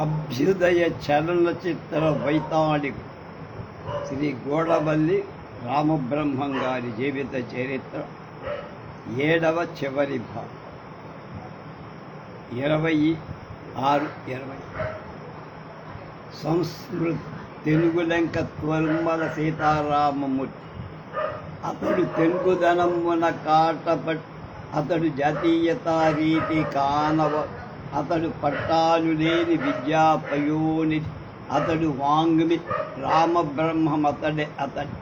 అభ్యుదయ చలనచిత్ర వైతాళికు శ్రీ గోడవల్లి రామబ్రహ్మం గారి జీవిత చరిత్ర. ఏడవ చివరి భాగం. ఇరవై ఆరు ఇరవై. సంస్కృతి తెలుగులెంక త్వరుమల సీతారామమూర్తి. అతడు తెలుగుదనమున కాటపట్ అతడు జాతీయతారీతి కానవ అతడు పట్టాలు లేని విద్యాపయోని అతడు వాంగ్మి రామబ్రహ్మం అతడే. అతడు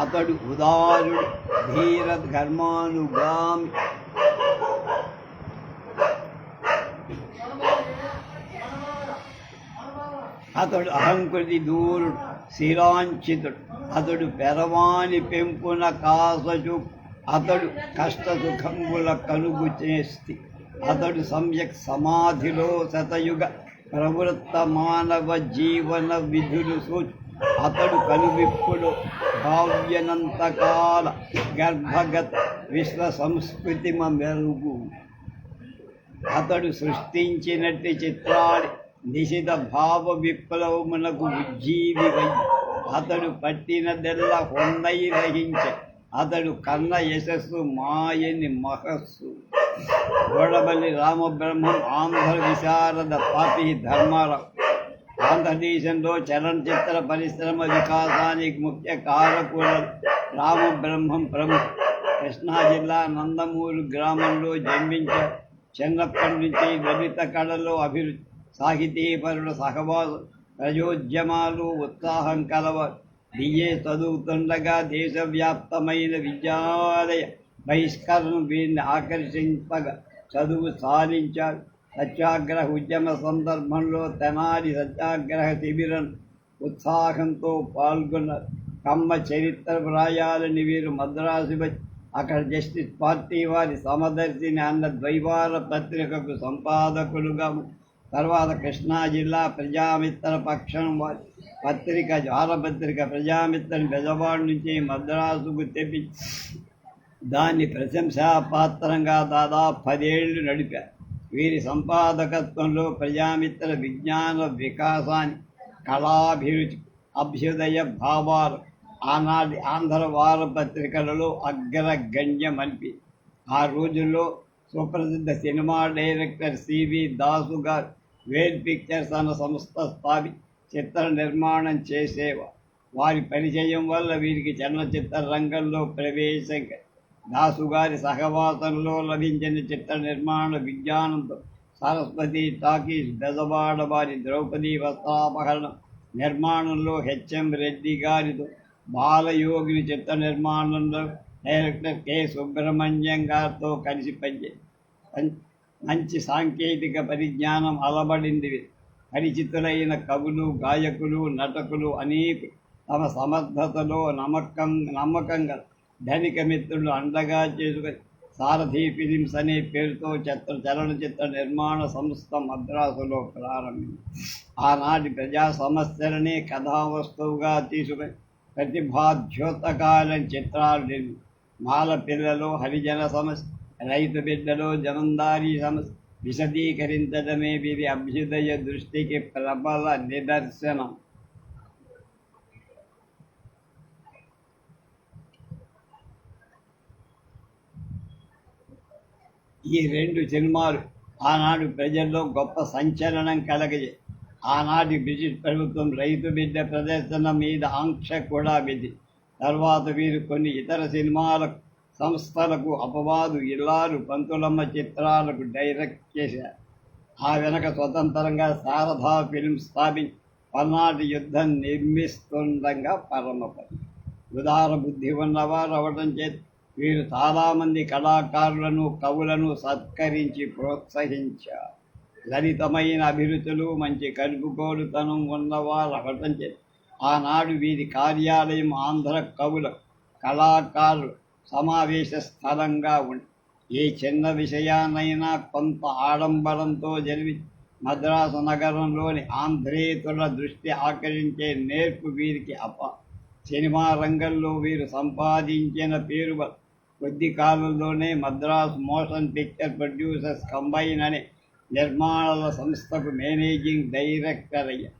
అతడు ఉదారుడు ధీర ధర్మానుగామి అతడు అహంకృతి దూరుడు శిరాంచితుడు అతడు పెరవాని పెంపున కాసచు అతడు కష్ట సుఖంబుల కనుగు చేస్తే. అతడు సమ్యక్ సమాధిలో శతయుగ ప్రవృత్త మానవ జీవన విధులు సూచి. అతడు కనువిప్పుడు భావ్యనంతకాల గర్భగత విశ్వ సంస్కృతిమ మెరుగు. అతడు సృష్టించినట్టి చిత్రాడి నిశిత భావ విప్లవమునకు ఉజ్జీవివై. అతడు పట్టినదెల్ల హొన్నై రహించే. అతడు కన్న యశస్సు మాయని మహస్సు. గోడబల్లి రామబ్రహ్మం ఆంధ్ర విశారద పాపి ధర్మారావు ఆంధ్రదేశంలో చలనచిత్ర పరిశ్రమ వికాసానికి ముఖ్య కారకుల రామబ్రహ్మం ప్రముఖ. కృష్ణా జిల్లా నందమూరు గ్రామంలో జన్మించారు చిన్నప్పటి నుంచి లలిత కళలో అభివృద్ధి సాహితీపరుల సహవాసం ప్రజోద్యమాలు ఉత్సాహం కలవ. బిఏ చదువుతుండగా దేశవ్యాప్తమైన విద్యాలయ బహిష్కరణ వీరిని ఆకర్షింపగా చదువు సాధించారు సత్యాగ్రహ ఉద్యమ సందర్భంలో తెనాలి సత్యాగ్రహ శిబిరం ఉత్సాహంతో పాల్గొన్నారు. కమ్మ చరిత్ర వ్రాయాలని వీరు మద్రాసు వచ్చి అక్కడ జస్టిస్ పార్టీ వారి సమదర్శిని అన్న ద్వైవార పత్రికకు సంపాదకులుగా తర్వాత కృష్ణా జిల్లా ప్రజామిత్ర పక్షం వారి పత్రిక జ్వారపత్రిక ప్రజామిత్రని బెజవాడ నుంచి మద్రాసుకు తెప్పి దాన్ని ప్రశంసాపాత్రంగా దాదాపు పదేళ్ళు నడిపారు. వీరి సంపాదకత్వంలో ప్రజామిత్ర విజ్ఞాన వికాసాన్ని కళాభిరుచి అభ్యుదయ భావాలు ఆనాటి ఆంధ్ర వారపత్రికలలో అగ్రగణ్యమనిపి. ఆ రోజుల్లో సుప్రసిద్ధ సినిమా డైరెక్టర్ సివి దాసు గారు వేల్ పిక్చర్స్ అన్న సంస్థ స్థాపి చిత్ర నిర్మాణం చేసేవారు. వారి పరిచయం వల్ల వీరికి చలనచిత్ర రంగంలో ప్రవేశం దాసుగారి సహవాసంలో లభించిన చిత్ర నిర్మాణ విజ్ఞానంతో సరస్వతి టాకీస్ బెజవాడ వారి ద్రౌపది వస్త్రాపహరణ నిర్మాణంలో హెచ్ఎం రెడ్డి గారితో బాలయోగిని చిత్ర నిర్మాణంలో డైరెక్టర్ కె. సుబ్రహ్మణ్యం గారితో కలిసి పనిచే పని- మంచి సాంకేతిక పరిజ్ఞానం అలబడింది. పరిచితులైన కవులు గాయకులు నటకులు అనేక తమ సమర్థతలో నమ్మకం నమ్మకంగా ధనిక మిత్రులు అండగా చేసుకుని సారథి ఫిలిమ్స్ అనే పేరుతో చిత్ర చలనచిత్ర నిర్మాణ సంస్థ మద్రాసులో ప్రారంభం. ఆనాటి ప్రజా సమస్యలనే కథావస్తువుగా తీసుకుని ప్రతిభాద్యోతకాలం చిత్రాలు నిర్మి మాల పిల్లలు హరిజన సమస్య రైతు బిడ్డలో జమందారీ సమస్య విశదీకరించడమే వీరి అభ్యుదయ దృష్టికి ప్రబల నిదర్శనం. ఈ రెండు సినిమాలు ఆనాడు ప్రజల్లో గొప్ప సంచలనం కలగజే ఆనాటి బ్రిటిష్ ప్రభుత్వం రైతు బిడ్డ ప్రదర్శన మీద ఆంక్ష కూడా విధి. తర్వాత వీరు కొన్ని ఇతర సినిమాల సంస్థలకు అపవాదు ఇల్లారు పంతులమ్మ చిత్రాలకు డైరెక్ట్ చేశారు. ఆ వెనక స్వతంత్రంగా శారదా ఫిల్మ్ స్థాపించి పల్నాటి యుద్ధం నిర్మిస్తుండగా పరమపతి. ఉదార బుద్ధి ఉన్నవారు అవడం చేత వీరు చాలామంది కళాకారులను కవులను సత్కరించి ప్రోత్సహించారు. లలితమైన అభిరుచులు మంచి కలుపుకోలుతనం ఉన్నవారు అవటం ఆనాడు వీరి కార్యాలయం ఆంధ్ర కవుల కళాకారులు సమావేశ స్థలంగా ఉంది. ఏ చిన్న విషయాన్నైనా కొంత ఆడంబరంతో జరిగి మద్రాసు నగరంలోని ఆంధ్రేతుల దృష్టి ఆకర్షించే నేర్పు వీరికి అప సినిమా రంగంలో వీరు సంపాదించిన పేరు వల్ల కొద్ది కాలంలోనే Madras motion picture producers combine అనే నిర్మాణాల సంస్థకు మేనేజింగ్ డైరెక్టర్ అయ్యా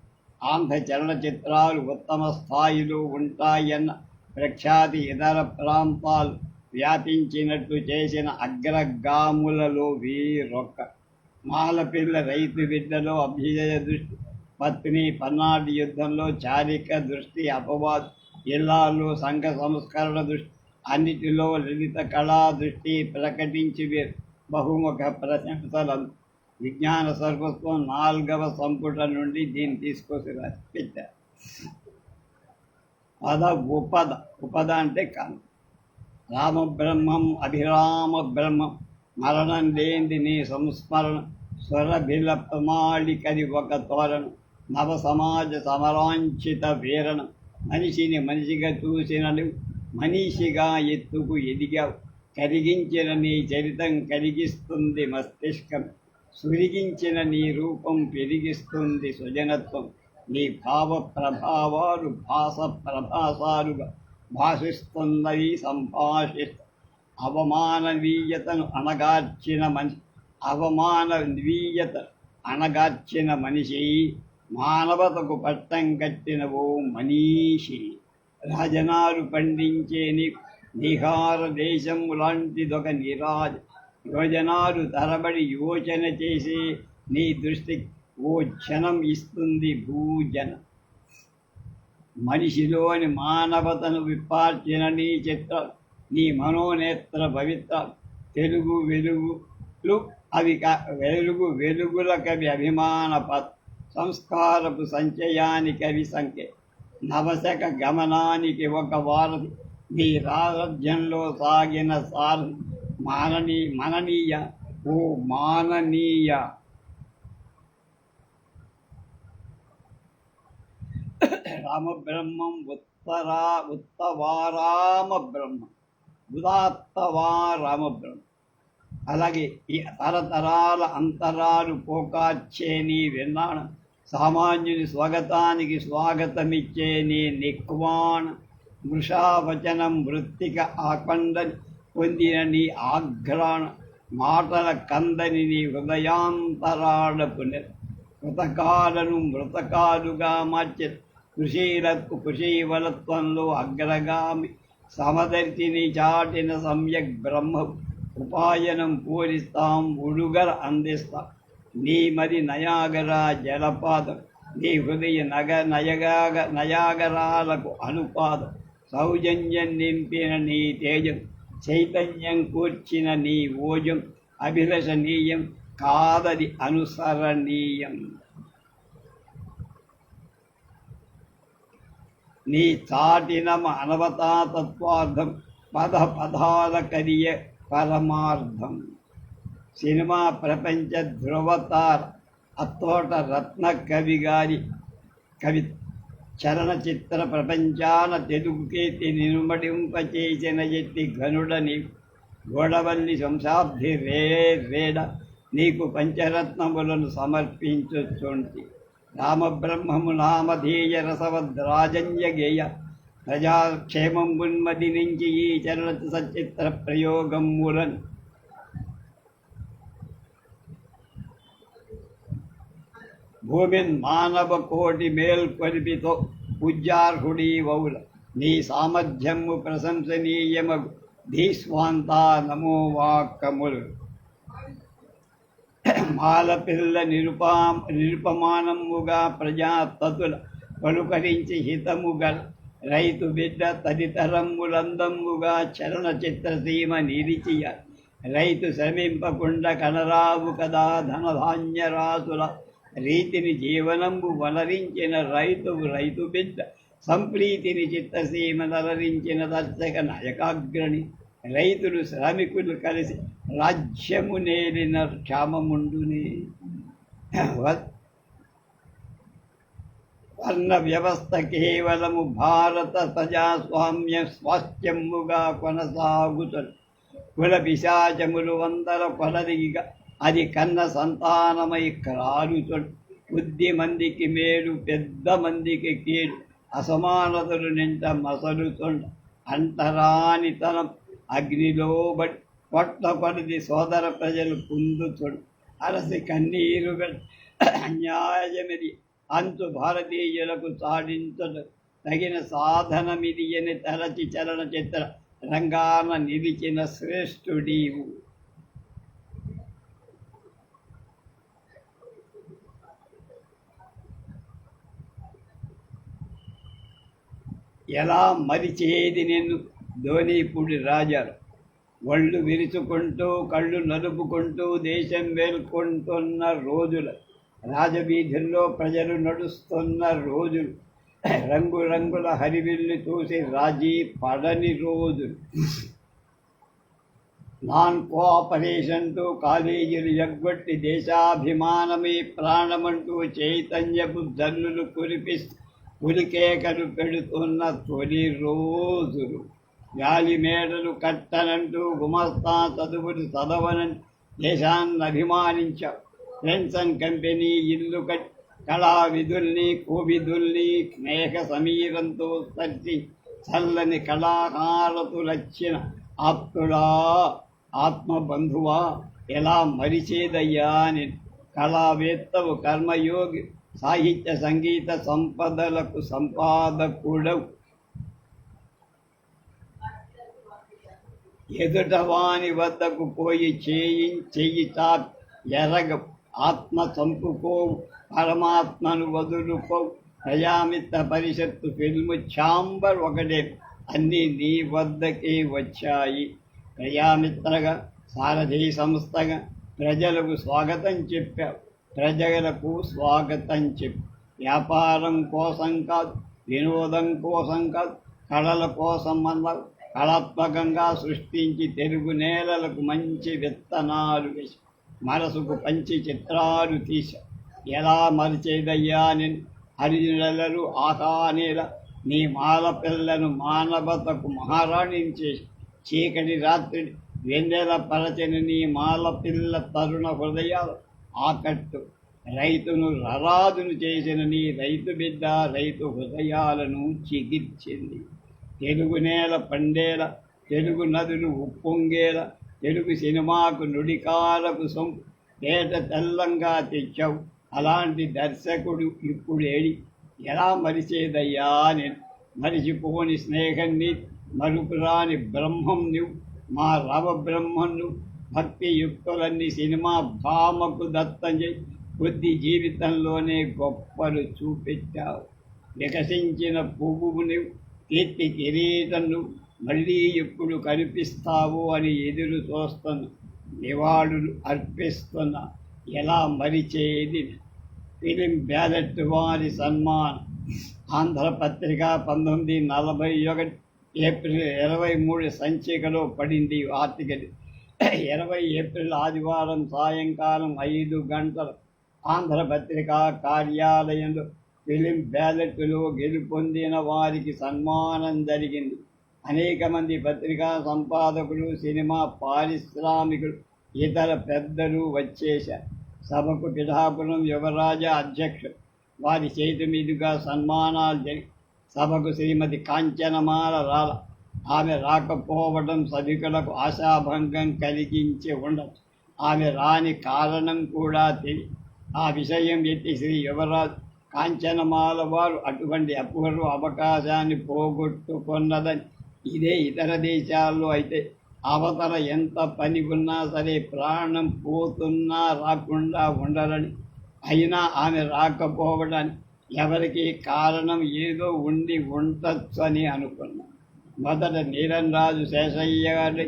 ఆంధ్ర చలనచిత్రాలు ఉత్తమ స్థాయిలో ఉంటాయన్న ప్రఖ్యాతి ఇతర ప్రాంతాలు వ్యాపించినట్టు చేసిన అగ్రగాములలో వీరొక్క మాలపిల్ల రైతు బిడ్డలో అభ్యుదయ దృష్టి పత్ని పన్నాటి యుద్ధంలో చారిక దృష్టి అపవాద్ జిల్లాలో సంఘ సంస్కరణ దృష్టి అన్నిటిలో లలిత కళా దృష్టి ప్రకటించి బహుముఖ ప్రశంసలు విజ్ఞాన సర్వస్వం నాలుగవ సంపుట నుండి దీన్ని తీసుకొచ్చి రాసి పెట్టారు. పద ఉపద. ఉపద అంటే కాను రామబ్రహ్మం అభిరామ బ్రహ్మం. మరణం లేని నీ సంస్మరణ. స్వరభిల ప్రమాళికది ఒక తోరణ. నవ సమాజ సమరాంచిత వీరణ మనిషిని మనిషిగా చూసినను మనిషిగా ఎత్తుకు ఎదిగా కరిగించిన నీ చరితం కరిగిస్తుంది మస్తిష్కం. సురిగించిన నీ రూపం పెరిగిస్తుంది సుజనత్వం నీ భావ ప్రభావాలు భాష ప్రభాసాలుగా భాషిస్తున్నవి సంభాషి అవమానవీయతను అణగార్చిన మనిషి అవమానవీయత అణగార్చిన మనిషి మానవతకు పట్టం కట్టిన ఓ మనీషి. రాజనారు పండించే నీ నిహార దేశం లాంటిదొక నిరాజ యోజనాలు తరబడి యోచన చేసి నీ దృష్టి ఓ క్షణం ఇస్తుంది భూజన. మనిషిలోని మానవతను విప్పార్చిన నీ చిత్ర నీ మనోనేత్ర పవిత్ర తెలుగు వెలుగులు అవి క- వెలుగు వెలుగుల కవి అభిమాన సంస్కారపు సంచయాని కవి సంఖ్య. నవశక గమనానికి ఒక వారం మీ రాజ్యంలో సాగిన సార్ మాననీ మననీయ ఓ మాననీయ. రామబ్రహ్మం ఉత్తరా ఉత్తవారామ బ్రహ్మ ఉదాత్తవారామ రామబ్రహ్మ. అలాగే ఈ తరతరాల అంతరాలు పోకార్చే నీ సామాన్యుని స్వాగతానికి స్వాగతమిచ్చే నీ నిక్వాన్ వృషావచనం మృత్తిక ఆకండ పొందిన నీ ఆఘ్రాణ మాటల కందని నీ హృదయాంతరాళపు మృతకాలను మృతకాలుగా మార్చి కృషీలకు కృషీవలత్వంలో అగ్రగామి సమదర్శిని చాటిన సమ్యక్ బ్రహ్మ ఉపాయనం పూరిస్తాం ఉడుగర అందిస్తాం. నీ మరి నయాగరా జలపాతం నీ హృదయ నగ నయగాగ నయాగరాలకు అనుపాదం. సౌజన్యం నింపిన నీ తేజం చైతన్యం కూర్చిన నీ ఓజం అభిలషణీయం కాదది అనుసరణీయం. నీ చాటిన మానవతా తత్వార్థం పద పదాల కరియ పరమార్థం. సినిమా ప్రపంచ ధ్రువతార్ అత్తోట రత్న కవి గారి కవి చలనచిత్ర ప్రపంచాన తెలుగు కేతి నినుమడింపచేసిన ఎత్తి ఘనుడని గోడవల్లి శంశాబ్ది రే రేడ నీకు పంచరత్నములను సమర్పించుచుంటి. రామబ్రహ్మము నామధేయ రసవద్రాజన్య గేయ ప్రజాక్షేమం ఉన్మది నుంచి ఈ చలన సచిత్ర ప్రయోగం మూలన్ భూమిన్ మానవ కోటి మేల్కొలిపితో పూజ్యార్హుడీ వౌల. నీ సామర్థ్యము ప్రశంసనీయమగు. ధీస్వాంత నమో వాక్కములు. మాలపిల్ల నిరుపా నిరుపమానముగా ప్రజాతతుల పలుకరించి హితముగల. రైతు బిడ్డ తదితరములందముగా చలనచిత్ర సీమ నిలిచియ రైతు శ్రమింపకుండా కనరావు కదా ధనధాన్య రాసుల రీతిని జీవనంబు వలరించిన రైతు రైతు బిడ్డ సంప్రీతిని చిత్తసీమ నలరించిన దర్శక నాయకాగ్రణి రైతులు శ్రామికులు కలిసి రాజ్యము నేలిన క్షామముండుని. వర్ణ వ్యవస్థ కేవలము భారత ప్రజాస్వామ్య స్వాస్థ్యముగా కొనసాగుతుంది కుల పిశాచములు వందల కొలదిగా అది కన్న సంతానమై క్రాలుతుంది బుద్ధి మందికి మేలు పెద్ద మందికి కీడు అసమానతలు నింట మసలుతుండ అంటరానితనం అగ్నిలో బట్ పొట్టపడిది సోదర ప్రజలు పొందుతుండు అరసి కన్నీరు అన్యాయమిది అంతు భారతీయులకు సాధించడు తగిన సాధనమిది అని తలచి చలనచిత్ర రంగాన నిలిచిన శ్రేష్ఠుడీవు. ఎలా మరిచేది నిన్ను? ధోనీపుడి రాజాలు ఒళ్ళు విరుచుకుంటూ కళ్ళు నలుపుకుంటూ దేశం వేల్కొంటున్న రోజులు రాజవీధుల్లో ప్రజలు నడుస్తున్న రోజులు రంగురంగుల హరివిల్లు చూసి రాజీ పడని రోజులు. నాన్ కోఆపరేషన్తో కాలేజీలు ఎగ్గొట్టి దేశాభిమానమే ప్రాణమంటూ చైతన్యపు జల్లులు కురిపిస్తూ ఉలికేకలు పెడుతున్న తొలి రోజులు. గాలి మేడలు కట్టనంటూ గుమస్తా చదువులు చదవనని దేశాన్ని అభిమానించావు పెన్షన్ కంపెనీ ఇల్లు కట్ కళా విధుల్ని కోవిధుల్ని స్నేహ సమీరంతో తట్టి చల్లని కళాకారతులచ్చిన ఆప్తుడా ఆత్మబంధువా ఎలా మరిచేదయ్యా అని కళావేత్తవు కర్మయోగి సాహిత్య సంగీత సంపదలకు సంపాదకుడవు ఎదుటవాని వద్దకు పోయి చేయి చెయ్యి చా ఎరగ ఆత్మ చంపుకోవు పరమాత్మను వదులుకో. ప్రజామిత్ర పరిషత్తు ఫిల్మ్ ఛాంబర్ ఒకటే అన్నీ నీ వద్దకే వచ్చాయి. ప్రజామిత్రగా సారథి సంస్థగా ప్రజలకు స్వాగతం చెప్పావు. ప్రజలకు స్వాగతం చెప్పు. వ్యాపారం కోసం కాదు వినోదం కోసం కాదు కళల కోసం మన కళాత్మకంగా సృష్టించి తెలుగు నేలలకు మంచి విత్తనాలు వేసి మనసుకు పంచి చిత్రాలు తీశా ఎలా మరిచేదయ్యా నేను హరిజనులు ఆకానేల నీ మాల పిల్లను మానవతకు మహారాణిని చేసి చీకటి రాత్రి వెన్నెల పరచని నీ మాల పిల్ల తరుణ హృదయాలు ఆకట్టు. రైతును రరాదును చేసిన నీ రైతు బిడ్డ రైతు హృదయాలను చిగిర్చింది. తెలుగు నేల పండేల తెలుగు నదులు ఉప్పొంగేల తెలుగు సినిమాకు నుడికాలకు సొంపు పేట తెల్లంగా తెచ్చావు. అలాంటి దర్శకుడు ఇప్పుడేడి? ఎలా మరిచేదయ్యా నేను మరిచిపోని స్నేహం నీ మరుపురాని బ్రహ్మం నువ్వు. మా రవ బ్రహ్మం నువ్వు. భక్తి యుక్తులన్నీ సినిమా భామకు దత్తం చేయి. కొద్ది జీవితంలోనే గొప్పలు చూపెట్టావు. వికసించిన పువ్వుని కీర్తి కిరీటను మళ్ళీ ఎప్పుడు కనిపిస్తావు అని ఎదురు చూస్తాను నివాళులు అర్పిస్తున్న ఎలా మరిచేది? ఫిలిం బ్యాలెట్ వారి సన్మానం. ఆంధ్రపత్రిక పంతొమ్మిది నలభై ఒకటి ఏప్రిల్ ఇరవై మూడు సంచికలో పడింది ఆర్టికల్. ఇరవై ఏప్రిల్ ఆదివారం సాయంకాలం ఐదు గంటల ఆంధ్రపత్రికా కార్యాలయంలో ఫిలిం బ్యాలెట్లో గెలుపొందిన వారికి సన్మానం జరిగింది. అనేక మంది పత్రికా సంపాదకులు సినిమా పారిశ్రామికులు ఇతర పెద్దలు వచ్చేశారు. సభకు పిఠాపురం యువరాజ అధ్యక్షుడు వారి చేతి మీదుగా సన్మానాలు జరిగి సభకు శ్రీమతి కాంచనమాల రాల ఆమె రాకపోవడం సభికులకు ఆశాభంగం కలిగించి ఉండదు. ఆమె రాని కారణం కూడా తెలియ ఆ విషయం ఎత్తి శ్రీ యువరాజు కాంచనమాల వారు అటువంటి అపూర్వ అవకాశాన్ని పోగొట్టుకున్నదని. ఇదే ఇతర దేశాల్లో అయితే అవతల ఎంత పని ఉన్నా సరే ప్రాణం పోతున్నా రాకుండా ఉండరని. అయినా ఆమె రాకపోవడానికి ఎవరికి కారణం ఏదో ఉండి ఉండొచ్చు అని అనుకున్నాను మొదట నీలంరాజు శేషయ్య గారి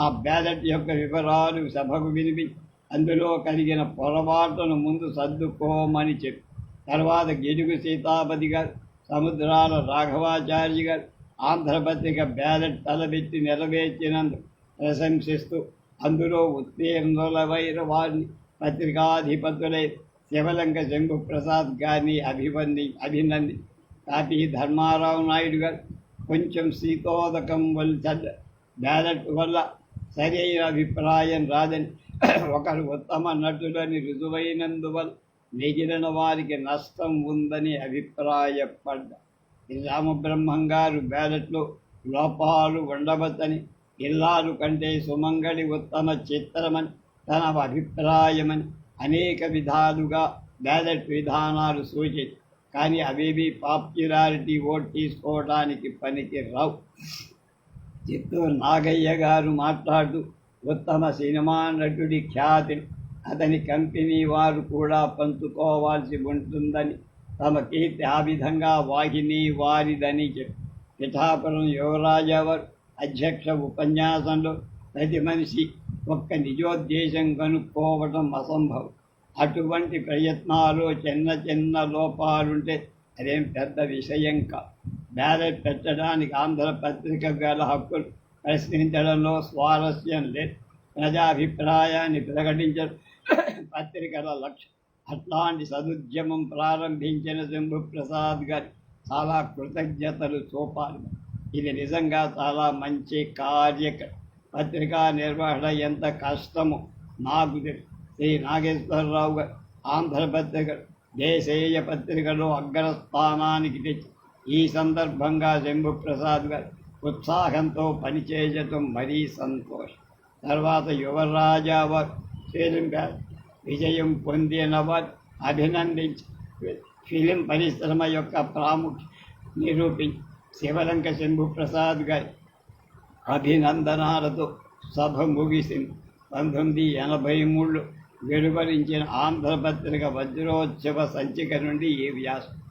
ఆ బ్యాలెట్ యొక్క వివరాలు సభకు వినిపి అందులో కలిగిన పొరపాటును ముందు సర్దుకోమని చెప్పి. తర్వాత గిడుగు సీతాపతి గారు సముద్రాల రాఘవాచార్య గారు ఆంధ్రపత్రిక బ్యాలెట్ తలబెట్టి నెరవేర్చినందుకు ప్రశంసిస్తూ అందులో ఉత్తీర్ణులమైన వారిని పత్రికాధిపతులై శివలంక శంభు ప్రసాద్ గారిని అభివంది అభినంది. కాపీ ధర్మారావు నాయుడు గారు కొంచెం శీతోదకం వల్ల బ్యాలెట్ వల్ల సరైన అభిప్రాయం రాదని ఒకరు ఉత్తమ నటులని రుజువైనందువల్ల మిగిలిన వారికి నష్టం ఉందని అభిప్రాయపడ్డా. రామబ్రహ్మం గారు బ్యాలెట్లో లోపాలు ఉండవచ్చని ఇల్లాలు కంటే సుమంగళి ఉత్తమ చిత్రమని తన అభిప్రాయమని అనేక విధాలుగా బ్యాలెట్ విధానాలు సూచి కానీ అవేవి పాపులారిటీ ఓట్ తీసుకోవడానికి పనికి రావు చిత్తూరు నాగయ్య గారు మాట్లాడుతూ ఉత్తమ సినిమా నటుడి ఖ్యాతిని అతని కంపెనీ వారు కూడా పంచుకోవాల్సి ఉంటుందని తమ కీర్తి ఆ విధంగా వాహిని వారిదని చెప్పి పిఠాపురం యువరాజావారు అధ్యక్ష ఉపన్యాసంలో ప్రతి మనిషి ఒక్క నిజోద్దేశం కనుక్కోవటం అసంభవం. అటువంటి ప్రయత్నాలు చిన్న చిన్న లోపాలుంటే అదేం పెద్ద విషయం కా బ్యాలెట్ పెట్టడానికి ఆంధ్ర పత్రిక గల హక్కులు ప్రశ్నించడంలో స్వారస్యం లేదు. ప్రజాభిప్రాయాన్ని ప్రకటించడం పత్రికల లక్ష్యం అట్లాంటి సదుద్యమం ప్రారంభించిన శంభుప్రసాద్ గారి చాలా కృతజ్ఞతలు చూపాలి ఇది నిజంగా చాలా మంచి కార్యక పత్రికా నిర్వహణ ఎంత కష్టమో నాకు తెలుసు శ్రీ నాగేశ్వరరావు గారు ఆంధ్రపత్రిక దేశీయ పత్రికలో అగ్రస్థానానికి తెచ్చి ఈ సందర్భంగా శంభుప్రసాద్ గారు ఉత్సాహంతో పనిచేయటం మరీ సంతోషం తర్వాత యువరాజా వారు ఫిలింఫేర్ విజయం పొందిన వారు అభినందించి ఫిలిం పరిశ్రమ యొక్క ప్రాముఖ్యం నిరూపించి శివలంక శంభుప్రసాద్ గారి అభినందనాలతో సభ ముగిసింది పంతొమ్మిది ఎనభై మూడు వెలువరించిన ఆంధ్రపత్రిక వజ్రోత్సవ సంచిక నుండి ఈ వ్యాసం.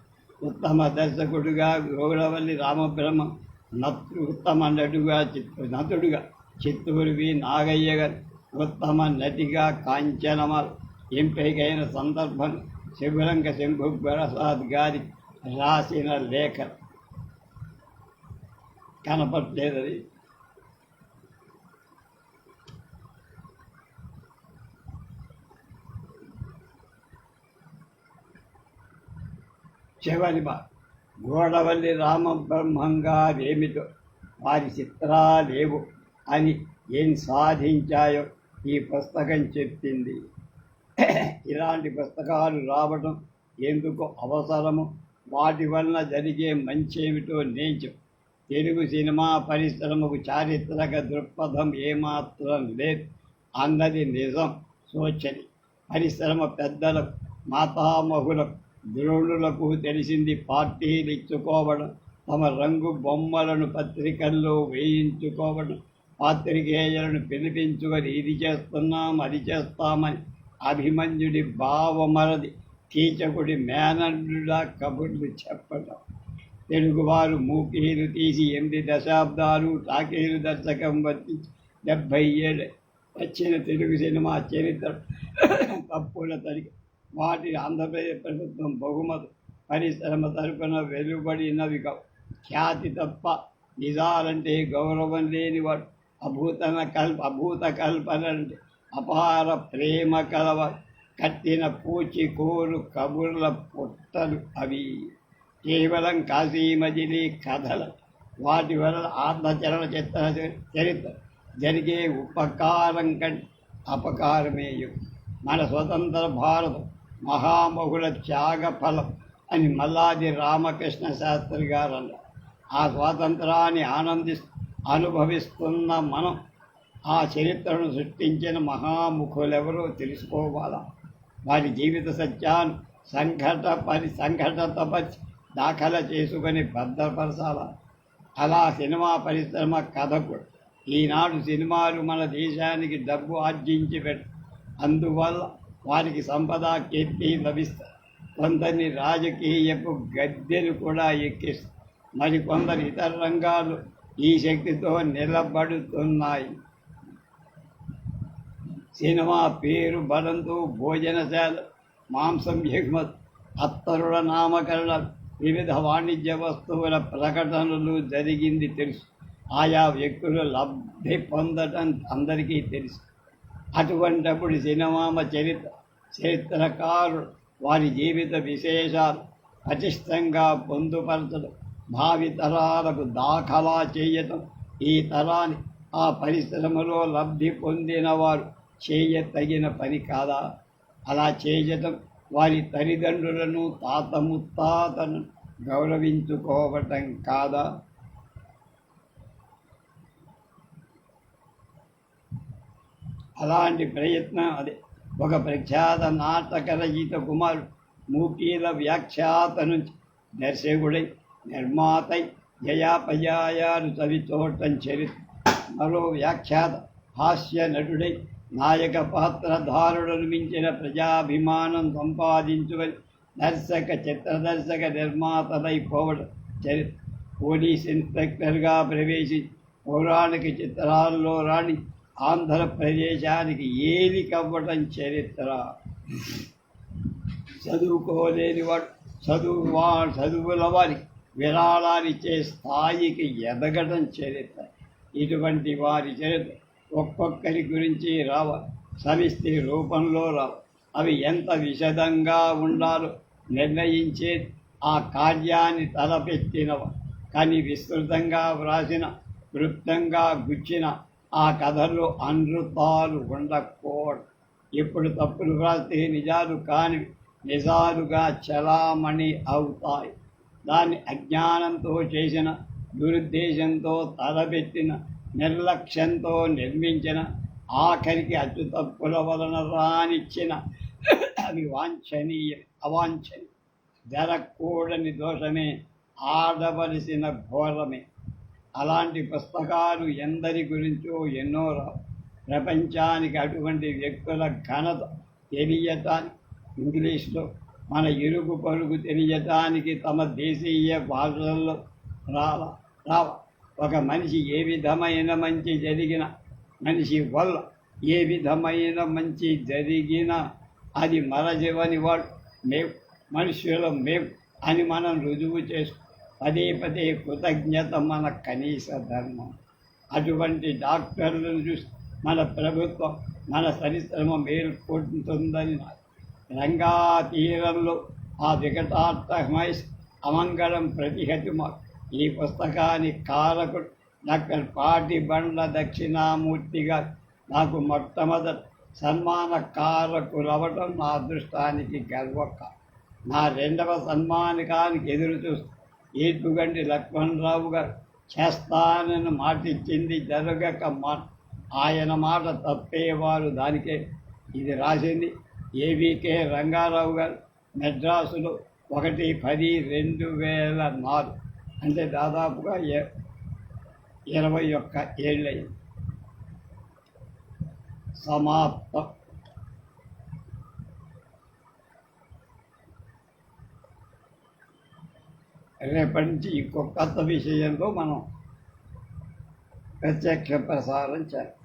ఉత్తమ దర్శకుడుగా గోగులవల్లి రామబ్రహ్మ నతు ఉత్తమ నటుగా చిత్తూ నటుడుగా చిత్తూరు వి. నాగయ్య గారు ఉత్తమ నటిగా కాంచనమల్ ఎంపికైన సందర్భం శివరంగ శంభు ప్రసాద్ గారి రాసిన లేఖ. కనపట్లేదది చివరిమ గోడవల్లి రామ బ్రహ్మంగా ఏమిటో వారి చిత్రాలేవు అని ఏం సాధించాయో ఈ పుస్తకం చెప్పింది. ఇలాంటి పుస్తకాలు రావడం ఎందుకు అవసరము? వాటి వలన జరిగే మంచేమిటో నేను తెలుగు సినిమా పరిశ్రమకు చారిత్రక దృక్పథం ఏమాత్రం లేదు అన్నది నిజం సోచని. పరిశ్రమ పెద్దలకు మాతామహులకు ద్రోణులకు తెలిసింది పార్టీలు ఇచ్చుకోవడం. తమ రంగు బొమ్మలను పత్రికల్లో వేయించుకోవడం. పాత్రికేయులను పిలిపించుకొని ఇది చేస్తున్నాం అది చేస్తామని అభిమన్యుడి భావమరది. కీచకుడి మేనల్లుడా కబుర్లు చెప్పడం. తెలుగువారు మూకీలు తీసి ఎనిమిది దశాబ్దాలు టాకీలు దర్శకం వర్తించి డెబ్భై ఏళ్ళు వచ్చిన తెలుగు సినిమా చరిత్ర. తప్పుల తరిగి వాటి ఆంధ్రప్రదేశ్ ప్రభుత్వం బహుమతి పరిశ్రమ తరపున వెలువడినవి ఖ్యాతి తప్ప నిజాలంటే గౌరవం లేనివాడు అభూతన కల్ప అభూత కల్పన అంటే అపార ప్రేమ కలవ కట్టిన పూచి కోరు కబుర్ల పుట్టలు అవి. కేవలం కాశీమజిలి కథలు. వాటి వలన ఆత్మచరణ చిత్ర చరిత్ర జరిగే ఉపకారం కంటే అపకారమే మన స్వతంత్ర భారతం మహామహుల త్యాగ ఫలం అని మల్లాది రామకృష్ణ శాస్త్రి గారు అన్నారు ఆ స్వాతంత్రాన్ని ఆనంది అనుభవిస్తున్న మనం ఆ చరిత్రను సృష్టించిన మహాముఖులెవరో తెలుసుకోవాలా? వారి జీవిత సత్యాన్ని సంఘట పరి సంఘటతపరిచి దాఖలు చేసుకొని భద్రపరచాల? అలా సినిమా పరిశ్రమ కథకు ఈనాడు సినిమాలు మన దేశానికి డబ్బు ఆర్జించి పెట్ట అందువల్ల వారికి సంపద కీర్తి లభిస్తాయి కొందరిని రాజకీయపు గద్దెలు కూడా ఎక్కిస్తాయి మరికొందరు ఇతర రంగాలు ఈ శక్తితో నిలబడుతున్నాయి. సినిమా పేరు బలంతో భోజనశాల మాంసం ఎగుమతి అత్తరుల నామకరణ వివిధ వాణిజ్య వస్తువుల ప్రకటనలు జరిగింది తెలుసు. ఆయా వ్యక్తులు లబ్ధి పొందటం అందరికీ తెలుసు. అటువంటప్పుడు సినిమామ చరిత్ర చరిత్రకారు వారి జీవిత విశేషాలు పటిష్టంగా పొందుపరచడం భావి తరాలకు దాఖలా చేయటం ఈ తరాన్ని ఆ పరిశ్రమలో లబ్ధి పొందిన వారు చేయతగిన పని కాదా? అలా చేయటం వారి తల్లిదండ్రులను తాత ముత్తాతను గౌరవించుకోవటం కాదా? అలాంటి ప్రయత్నం అదే. ఒక ప్రఖ్యాత నాటక రచయిత కుమారు మూకీల వ్యాఖ్యాత నుంచి దర్శకుడై నిర్మాతై జయాపజాయాలు చవిచోటం చరిత్ర. మరో వ్యాఖ్యాత హాస్య నటుడై నాయక పాత్రధారులను మించిన ప్రజాభిమానం సంపాదించుకొని దర్శక చిత్రదర్శక నిర్మాతలై పోవడం చరిత్ర. పోలీస్ ఇన్స్పెక్టర్గా ప్రవేశించి పౌరాణిక చిత్రాల్లో రాణి ఆంధ్రప్రదేశానికి ఏది కవ్వటం చరిత్ర? చదువుకోలేని వాడు చదువు వా చదువుల వారికి విరాళాలిచ్చే స్థాయికి ఎదగటం చరిత్ర. ఇటువంటి వారి చరిత్ర ఒక్కొక్కరి గురించి రావ సమిష్టి రూపంలో రావు. అవి ఎంత విశదంగా ఉండాలో నిర్ణయించే ఆ కార్యాన్ని తలపెట్టినవ. కానీ విస్తృతంగా వ్రాసిన క్లుప్తంగా గుచ్చిన ఆ కథలు అనృతాలు ఉండకూడదు. ఇప్పుడు తప్పులు రాస్తే నిజాలు కాని నిజాలుగా చలామణి అవుతాయి. దాన్ని అజ్ఞానంతో చేసిన దురుద్దేశంతో తలబెట్టిన నిర్లక్ష్యంతో నిర్మించిన ఆఖరికి అచ్చు తప్పుల వలన రానిచ్చిన అవి వాంఛనీయ అవాంఛనీయ. జరగకూడని దోషమే ఆడవలసిన ఘోరమే. అలాంటి పుస్తకాలు ఎందరి గురించో ఎన్నో రావు ప్రపంచానికి అటువంటి వ్యక్తుల ఘనత తెలియటానికి ఇంగ్లీష్లో మన ఇరుగు పరుగు తెలియటానికి తమ దేశీయ భాషల్లో రావ రావ ఒక మనిషి ఏ విధమైన మంచి జరిగిన మనిషి వల్ల ఏ విధమైన మంచి జరిగినా అది మరజవని వాడు మేము మనుషులం మేము అని మనం రుజువు చేసుకో పదే పదే కృతజ్ఞత మన కనీస ధర్మం అటువంటి డాక్టర్లను చూసి మన ప్రభుత్వం మన పరిశ్రమ మేల్కొంటుందని రంగా తీరంలో ఆ వికటార్థమై అమంగళం ప్రతిహతి మా ఈ పుస్తకాన్ని కారకుడు డాక్టర్ పాటి బండ్ల దక్షిణామూర్తిగా నాకు మొట్టమొదటి సన్మాన కారకులవటం నా అదృష్టానికి గర్వక. నా రెండవ సన్మానకానికి ఎదురు చూస్తూ ఏటుగండి లక్ష్మణరావు గారు. చేస్తానని మాటిచ్చింది జరగక మా ఆయన మాట తప్పేవారు దానికే. ఇది రాసింది ఏవికే రంగారావు గారు. మెడ్రాసులో ఒకటి పది రెండు వేల నాలుగు. అంటే దాదాపుగా ఇరవై ఒక్క ఏళ్ళయింది. సమాప్తం రేపటి నుంచి ఇంకొక కొత్త విషయంలో మనం ప్రత్యక్ష ప్రసారం చేస్తాం.